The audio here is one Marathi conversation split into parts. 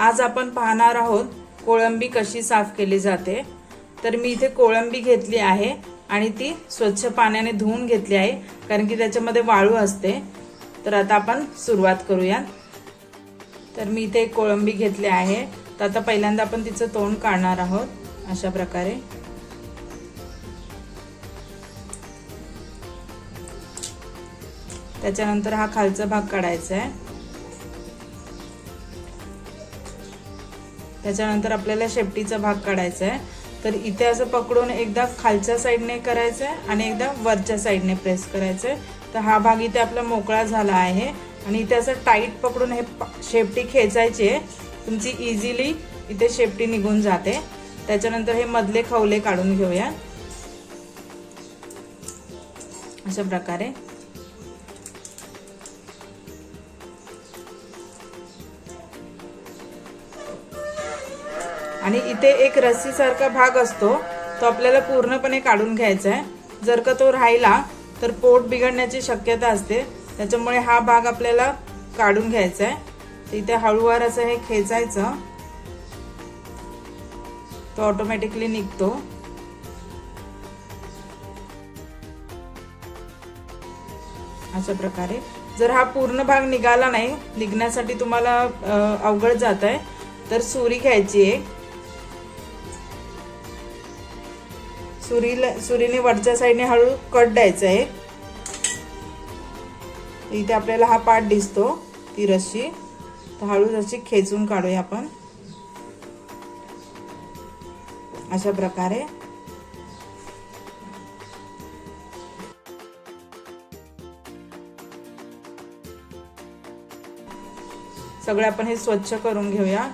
आज आपण पाहणार आहोत कोळंबी कशी साफ केली जाते. तर मी इथे कोळंबी घेतली आहे आणि ती स्वच्छ पाण्याने धुवून घेतली आहे कारण की त्याच्यामध्ये वाळू असते. तर आता आपण सुरुवात करूया. तर मी इथे एक कोळंबी घेतली आहे. तर आता पहिल्यांदा आपण तिचं तोंड काढणार आहोत अशा प्रकारे. त्याच्यानंतर हा खालचा भाग काढायचा आहे. त्याच्यानंतर आपल्याला शेपटीचा भाग काढायचा आहे तर इथे असं पकडून एकदा खालच्या साईडने करायचं आहे आणि एकदा वरच्या साईडने प्रेस करायचं आहे तर हा भाग इथे आपला मोकळा झाला आहे. आणि इथे असं टाईट पकडून हे शेपटी खेचायची आहे. तुमची इझिली इथे शेपटी निघून जाते. त्याच्यानंतर हे मधले खवले काढून घेऊया. अशा प्रकारे. आणि इथे एक रस्सीसारखा भाग असतो. तो आपल्याला पूर्णपणे काढून घ्यायचा आहे जर का तो राहिला तर पोट बिघडण्याची शक्यता असते. त्याच्यामुळे हा भाग आपल्याला काढून घ्यायचा आहे इथे हळूवार असं हे खेचायचं. तो ऑटोमॅटिकली निघतो. अशा प्रकारे. जर हा पूर्ण भाग निघाला नाही निघण्यासाठी तुम्हाला अवघड जात आहे तर सुरी घ्यायची एक. सुरीला सुरीने वरच्या साईडने हळू कट द्यायचं आहे. इथे आपल्याला हा पाठ दिसतो ती रस्सी तर हळू अशी खेचून काढूया आपण. अशा प्रकारे. सगळे आपण हे स्वच्छ करून घेऊया.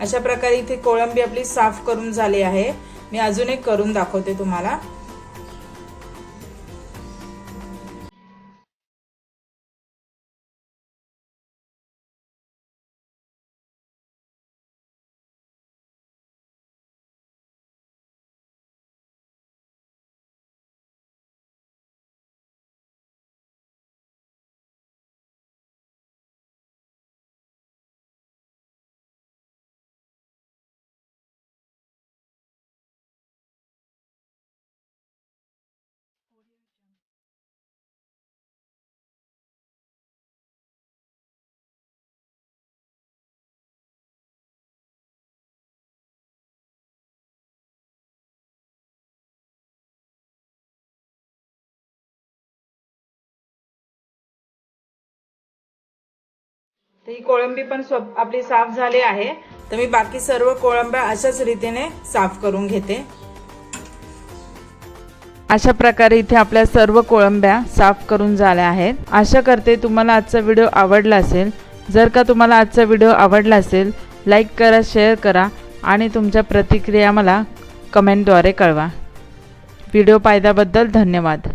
अशा प्रकारे इथे कोळंबी आपली साफ करून झाली आहे. मी अजून एक करून दाखवते तुम्हाला. तर ही कोळंबी पण आपली साफ झाली आहे. तर मी बाकी सर्व कोळंब्या अशाच रीतीने साफ करून घेते. अशा प्रकारे इथे आपल्या सर्व कोळंब्या साफ करून झाल्या आहेत. आशा करते तुम्हाला आजचा व्हिडिओ आवडला असेल. जर का तुम्हाला आजचा व्हिडिओ आवडला असेल लाईक करा शेअर करा आणि तुमच्या प्रतिक्रिया मला कमेंटद्वारे कळवा. व्हिडिओ पाहिल्याबद्दल धन्यवाद.